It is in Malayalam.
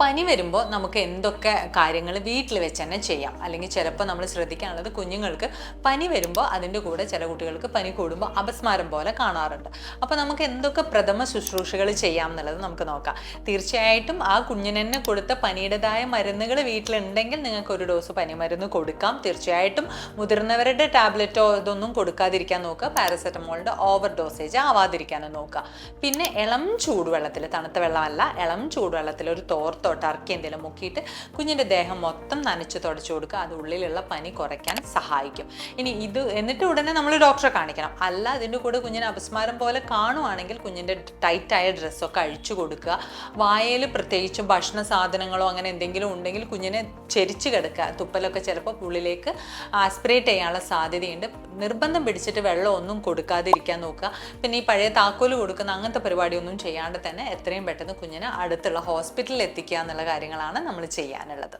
പനി വരുമ്പോൾ നമുക്ക് എന്തൊക്കെ കാര്യങ്ങൾ വീട്ടിൽ വെച്ച് തന്നെ ചെയ്യാം. അല്ലെങ്കിൽ ചിലപ്പോൾ നമ്മൾ ശ്രദ്ധിക്കാനുള്ളത് കുഞ്ഞുങ്ങൾക്ക് പനി വരുമ്പോൾ അതിന്റെ കൂടെ ചില കുട്ടികൾക്ക് പനി കൂടുമ്പോൾ അപസ്മാരം പോലെ കാണാറുണ്ട്. അപ്പോൾ നമുക്ക് എന്തൊക്കെ പ്രഥമ ശുശ്രൂഷകൾ ചെയ്യാം എന്നുള്ളത് നമുക്ക് നോക്കാം. തീർച്ചയായിട്ടും ആ കുഞ്ഞിനെന്നെ കൊടുത്ത പനിയുടേതായ മരുന്നുകൾ വീട്ടിലുണ്ടെങ്കിൽ നിങ്ങൾക്ക് ഒരു ഡോസ് പനി മരുന്ന് കൊടുക്കാം. തീർച്ചയായിട്ടും മുതിർന്നവരുടെ ടാബ്ലറ്റോ ഇതൊന്നും കൊടുക്കാതിരിക്കാൻ നോക്കുക. പാരസെറ്റമോളിന്റെ ഓവർ ഡോസേജ് ആവാതിരിക്കാനും നോക്കുക. പിന്നെ ഇളം ചൂടുവെള്ളത്തിൽ തണുത്ത വെള്ളമല്ല ഇളം ചൂടുവെള്ളത്തിൽ ഒരു തോർത്തോ ടർക്കി എന്തെങ്കിലും മുക്കിയിട്ട് കുഞ്ഞിന്റെ ദേഹം മൊത്തം നനച്ച് തുടച്ചു കൊടുക്കുക. അത് ഉള്ളിലുള്ള പനി കുറയ്ക്കാൻ സഹായിക്കും. ഇനി ഇത് എന്നിട്ട് ഉടനെ നമ്മൾ ഡോക്ടറെ കാണിക്കണം. അല്ല അതിന്റെ കൂടെ കുഞ്ഞിന് അപസ്മാരം പോലെ കാണുവാണെങ്കിൽ കുഞ്ഞിന്റെ ടൈറ്റായ ഡ്രസ്സൊക്കെ അഴിച്ചു കൊടുക്കുക. വായയിൽ പ്രത്യേകിച്ചും ഭക്ഷണ സാധനങ്ങളോ അങ്ങനെ എന്തെങ്കിലും ഉണ്ടെങ്കിൽ കുഞ്ഞിനെ ചെരിച്ച് കിടക്കുക. തുപ്പലൊക്കെ ചിലപ്പോൾ ഉള്ളിലേക്ക് ആസ്പിറേറ്റ് ചെയ്യാനുള്ള സാധ്യതയുണ്ട്. നിർബന്ധം പിടിച്ചിട്ട് വെള്ളം ഒന്നും കൊടുക്കാതിരിക്കാൻ നോക്കുക. പിന്നെ ഈ പഴയ താക്കോൽ കൊടുക്കുന്ന അങ്ങനത്തെ പരിപാടിയൊന്നും ചെയ്യാണ്ട് തന്നെ എത്രയും പെട്ടെന്ന് കുഞ്ഞിനെ അടുത്തുള്ള ഹോസ്പിറ്റലിൽ എത്തിക്കുക. എന്നുള്ള കാര്യങ്ങളാണ് നമ്മൾ ചെയ്യാനുള്ളത്.